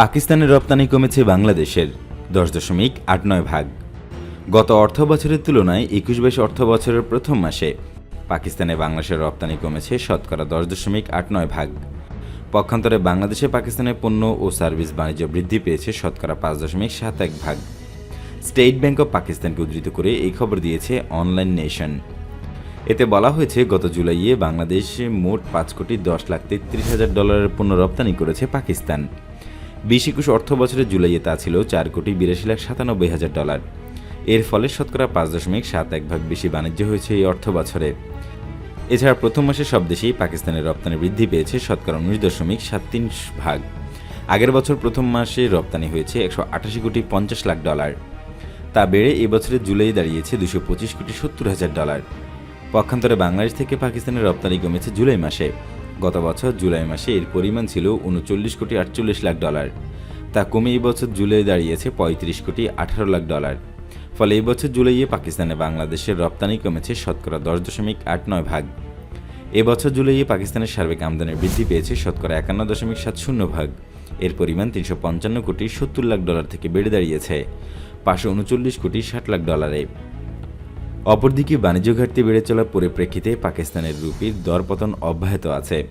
পাকিস্তানের রপ্তানি কমেছে বাংলাদেশের দশ দশমিক আট নয় ভাগ। গত অর্থ বছরের তুলনায় একুশ বাইশ অর্থ বছরের প্রথম মাসে পাকিস্তানে বাংলাদেশের রপ্তানি কমেছে শতকরা দশ দশমিক আট নয় ভাগ। পক্ষান্তরে বাংলাদেশে পাকিস্তানের পণ্য ও সার্ভিস বাণিজ্য বৃদ্ধি পেয়েছে শতকরা পাঁচ দশমিক সাত এক ভাগ। স্টেট ব্যাংক অব পাকিস্তানকে উদ্ধৃত করে এই খবর দিয়েছে অনলাইন নেশন। এতে বলা হয়েছে, গত জুলাইয়ে বাংলাদেশে মোট পাঁচ কোটি দশ লাখ তেত্রিশ হাজার ডলারের পণ্য রপ্তানি করেছে পাকিস্তান। বিশ একুশ অর্থ বছরের জুলাইয়ে তা ছিল চার কোটি বিরাশি লাখ সাতানব্বই হাজার ডলার। এর ফলে শতকরা পাঁচ দশমিক সাত এক ভাগ বেশি বাণিজ্য হয়েছে এই অর্থ বছরে। এছাড়া প্রথম মাসে সব দেশেই পাকিস্তানের রপ্তানি বৃদ্ধি পেয়েছে শতকরা উনিশ দশমিক সাত তিন ভাগ। আগের বছর প্রথম মাসে রপ্তানি হয়েছে একশো আটাশি কোটি পঞ্চাশ লাখ ডলার। তা বেড়ে এবছরের জুলাই দাঁড়িয়েছে দুশো পঁচিশ কোটি সত্তর হাজার ডলার। পক্ষান্তরে বাংলাদেশ থেকে পাকিস্তানের রপ্তানি কমেছে জুলাই মাসে। গত বছর জুলাই মাসে এর পরিমাণ ছিল উনচল্লিশ কোটি আটচল্লিশ লাখ ডলার। তা কমে এই বছর জুলাই দাঁড়িয়েছে পঁয়ত্রিশ কোটি আঠারো লাখ ডলার। ফলে এই বছর জুলাইয়ে পাকিস্তানে বাংলাদেশের রপ্তানি কমেছে শতকরা দশ দশমিক আট নয় ভাগ। এবছর জুলাইয়ে পাকিস্তানের সার্বিক আমদানি বৃদ্ধি পেয়েছে শতকরা একান্ন দশমিক সাত শূন্য ভাগ। এর পরিমাণ তিনশো পঞ্চান্ন কোটি সত্তর লাখ ডলার থেকে বেড়ে দাঁড়িয়েছে। পাঁচশো উনচল্লিশ কোটি ষাট লাখ ডলারে। অপরদিকে বাণিজ্য ঘাটতি বেড়ে চলার পরিপ্রেক্ষিতে পাকিস্তানের রুপির দরপতন অব্যাহত আছে।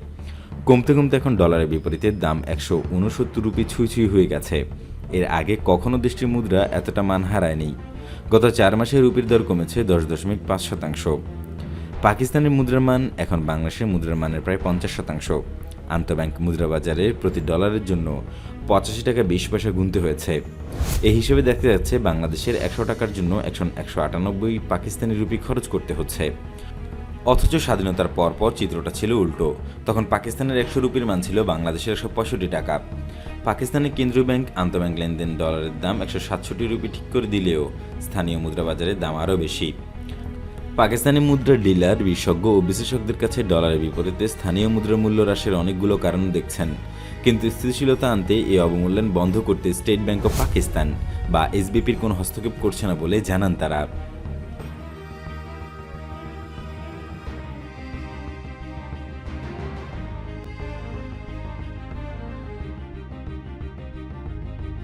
কমতে কমতে এখন ডলারের বিপরীতে দাম একশো উনসত্তর রুপি ছুঁই হয়ে গেছে। এর আগে কখনো দেশটির মুদ্রা এতটা মান হারায়নি। গত চার মাসে রুপির দর কমেছে দশ দশমিক পাঁচ শতাংশ। পাকিস্তানের মুদ্রার মান এখন বাংলাদেশের মুদ্রার মানের প্রায় পঞ্চাশ শতাংশ। আন্তঃব্যাংক মুদ্রা বাজারে প্রতি ডলারের জন্য পঁচাশি টাকা বিশ পয়সা গুনতে হয়েছে। এই হিসেবে দেখা যাচ্ছে বাংলাদেশের একশো টাকার জন্য একশো একশো আটানব্বই পাকিস্তানি রুপি খরচ করতে হচ্ছে। অথচ স্বাধীনতার পরপর চিত্রটা ছিল উল্টো। তখন পাকিস্তানের একশো রুপির মান ছিল বাংলাদেশের একশো পঁয়ষট্টি টাকা। পাকিস্তানের কেন্দ্রীয় ব্যাংক আন্তঃব্যাংক লেনদেন ডলারের দাম একশো সাতষট্টি রুপি ঠিক করে দিলেও স্থানীয় মুদ্রা বাজারের দাম আরও বেশি। পাকিস্তানি মুদ্রা ডিলার, বিশেষজ্ঞ ও বিশেষজ্ঞদের কাছে ডলারের বিপরীতে স্থানীয় মুদ্রা মূল্য হ্রাসের অনেকগুলো কারণ দেখছেন। কিন্তু স্থিতিশীলতা আনতে এই অবমূল্যায়ন বন্ধ করতে স্টেট ব্যাংক অব পাকিস্তান বা এসবিপির কোনো হস্তক্ষেপ করছে না বলে জানান তারা।